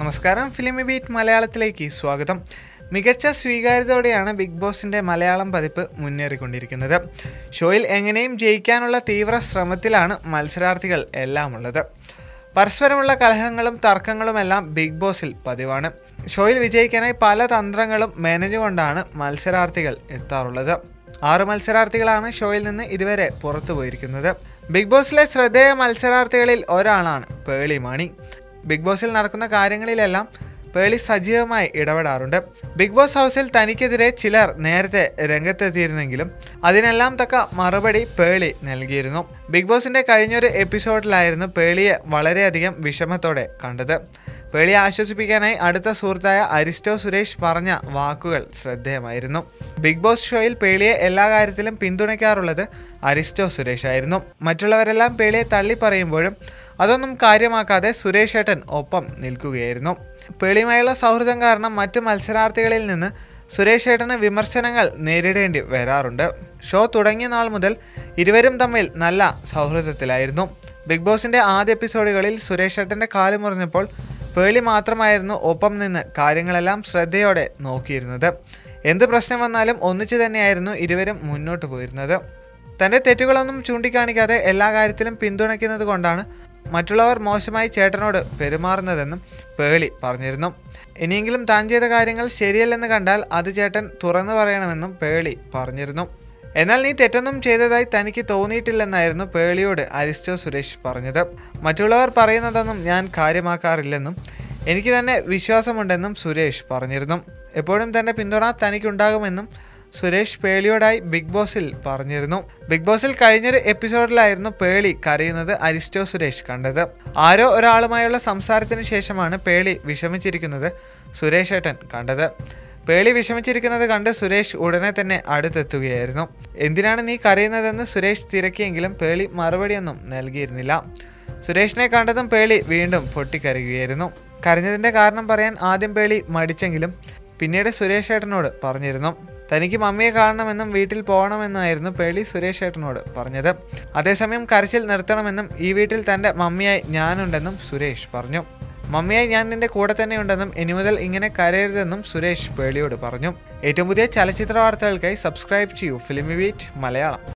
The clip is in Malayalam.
നമസ്കാരം. ഫിലിമി ബീറ്റ് മലയാളത്തിലേക്ക് സ്വാഗതം. മികച്ച സ്വീകാര്യതയോടെയാണ് ബിഗ് ബോസിന്റെ മലയാളം പതിപ്പ് മുന്നേറിക്കൊണ്ടിരിക്കുന്നത്. ഷോയിൽ എങ്ങനെയും ജയിക്കാനുള്ള തീവ്ര ശ്രമത്തിലാണ് മത്സരാർത്ഥികൾ എല്ലാം ഉള്ളത് പരസ്പരമുള്ള കലഹങ്ങളും തർക്കങ്ങളുമെല്ലാം ബിഗ് ബോസിൽ പതിവാണ്. ഷോയിൽ വിജയിക്കാനായി പല തന്ത്രങ്ങളും മെനഞ്ഞുകൊണ്ടാണ് മത്സരാർത്ഥികൾ എത്താറുള്ളത്. ആറ് മത്സരാർത്ഥികളാണ് ഷോയിൽ നിന്ന് ഇതുവരെ പുറത്തു പോയിരിക്കുന്നത് ബിഗ് ബോസിലെ ശ്രദ്ധേയ മത്സരാർത്ഥികളിൽ ഒരാളാണ് പേളി മാണി ബിഗ് ബോസിൽ നടക്കുന്ന കാര്യങ്ങളിലെല്ലാം പേളി സജീവമായി ഇടപെടാറുണ്ട്. ബിഗ് ബോസ് ഹൗസിൽ തനിക്കെതിരെ ചിലർ നേരത്തെ രംഗത്തെത്തിയിരുന്നെങ്കിലും അതിനെല്ലാം തക്ക മറുപടി പേളി നൽകിയിരുന്നു. ബിഗ് ബോസിന്റെ കഴിഞ്ഞൊരു എപ്പിസോഡിലായിരുന്നു പേളിയെ വളരെയധികം വിഷമത്തോടെ കണ്ടത്. പേളിയെ ആശ്വസിപ്പിക്കാനായി അടുത്ത സുഹൃത്തായ അരിസ്റ്റോ സുരേഷ് പറഞ്ഞ വാക്കുകൾ ശ്രദ്ധേയമായിരുന്നു. ബിഗ് ബോസ് ഷോയിൽ പേളിയെ എല്ലാ കാര്യത്തിലും പിന്തുണയ്ക്കാറുള്ളത് അരിസ്റ്റോ സുരേഷ് ആയിരുന്നു. മറ്റുള്ളവരെല്ലാം പേളിയെ തള്ളി പറയുമ്പോഴും അതൊന്നും കാര്യമാക്കാതെ സുരേഷ് ഏട്ടൻ ഒപ്പം നിൽക്കുകയായിരുന്നു. പേളിയുമായുള്ള സൗഹൃദം കാരണം മറ്റു മത്സരാർത്ഥികളിൽ നിന്ന് സുരേഷ് ഏട്ടന് വിമർശനങ്ങൾ നേരിടേണ്ടി വരാറുണ്ട്. ഷോ തുടങ്ങിയ നാൾ മുതൽ ഇരുവരും തമ്മിൽ നല്ല സൗഹൃദത്തിലായിരുന്നു. ബിഗ് ബോസിന്റെ ആദ്യ എപ്പിസോഡുകളിൽ സുരേഷ് ഏട്ടന്റെ കാൽ മുറിഞ്ഞപ്പോൾ പേളി മാത്രമായിരുന്നു ഒപ്പം നിന്ന് കാര്യങ്ങളെല്ലാം ശ്രദ്ധയോടെ നോക്കിയിരുന്നത്. എന്ത് പ്രശ്നം വന്നാലും ഒന്നിച്ചു തന്നെയായിരുന്നു ഇരുവരും മുന്നോട്ട് പോയിരുന്നത്. തന്റെ തെറ്റുകളൊന്നും ചൂണ്ടിക്കാണിക്കാതെ എല്ലാ കാര്യത്തിലും പിന്തുണയ്ക്കുന്നത് കൊണ്ടാണ് മറ്റുള്ളവർ മോശമായി ചേട്ടനോട് പെരുമാറുന്നതെന്നും പേളി പറഞ്ഞിരുന്നു. ഇനിയെങ്കിലും താൻ ചെയ്ത കാര്യങ്ങൾ ശരിയല്ലെന്ന് കണ്ടാൽ അത് ചേട്ടൻ തുറന്നു പറയണമെന്നും പേളി പറഞ്ഞിരുന്നു. എന്നാൽ നീ തെറ്റൊന്നും ചെയ്തതായി തനിക്ക് തോന്നിയിട്ടില്ലെന്നായിരുന്നു പേളിയോട് അരിസ്റ്റോ സുരേഷ് പറഞ്ഞത്. മറ്റുള്ളവർ പറയുന്നതൊന്നും ഞാൻ കാര്യമാക്കാറില്ലെന്നും എനിക്ക് തന്നെ വിശ്വാസമുണ്ടെന്നും സുരേഷ് പറഞ്ഞിരുന്നു. എപ്പോഴും തന്നെ പിന്തുണ തനിക്കുണ്ടാകുമെന്നും സുരേഷ് പേളിയോടായി ബിഗ് ബോസിൽ പറഞ്ഞിരുന്നു. ബിഗ് ബോസിൽ കഴിഞ്ഞൊരു എപ്പിസോഡിലായിരുന്നു പേളി കരയുന്നത് അരിസ്റ്റോ സുരേഷ് കണ്ടത്. ആരോ ഒരാളുമായുള്ള സംസാരത്തിന് ശേഷമാണ് പേളി വിഷമിച്ചിരിക്കുന്നത് സുരേഷ് ഏട്ടൻ കണ്ടത്. പേളി വിഷമിച്ചിരിക്കുന്നത് കണ്ട് സുരേഷ് ഉടനെ തന്നെ അടുത്തെത്തുകയായിരുന്നു. എന്തിനാണ് നീ കരയുന്നതെന്ന് സുരേഷ് തിരക്കിയെങ്കിലും പേളി മറുപടിയൊന്നും നൽകിയിരുന്നില്ല. സുരേഷിനെ കണ്ടതും പേളി വീണ്ടും പൊട്ടിക്കരയുകയായിരുന്നു. കരഞ്ഞതിന്റെ കാരണം പറയാൻ ആദ്യം പേളി മടിച്ചെങ്കിലും പിന്നീട് സുരേഷ് ഏട്ടനോട് പറഞ്ഞിരുന്നു. തനിക്ക് മമ്മിയെ കാണണമെന്നും വീട്ടിൽ പോകണമെന്നായിരുന്നു പേളി സുരേഷ് ഏട്ടനോട് പറഞ്ഞത്. അതേസമയം കരച്ചിൽ നിർത്തണമെന്നും ഈ വീട്ടിൽ തന്റെ മമ്മിയായി ഞാനുണ്ടെന്നും സുരേഷ് പറഞ്ഞു. മമ്മിയായി ഞാൻ നിന്റെ കൂടെ തന്നെയുണ്ടെന്നും ഇനി മുതൽ ഇങ്ങനെ കരയരുതെന്നും സുരേഷ് പേളിയോട് പറഞ്ഞു. ഏറ്റവും പുതിയ ചലച്ചിത്ര വാർത്തകൾക്കായി സബ്സ്ക്രൈബ് ചെയ്യൂ. Filmy beat Malayalam.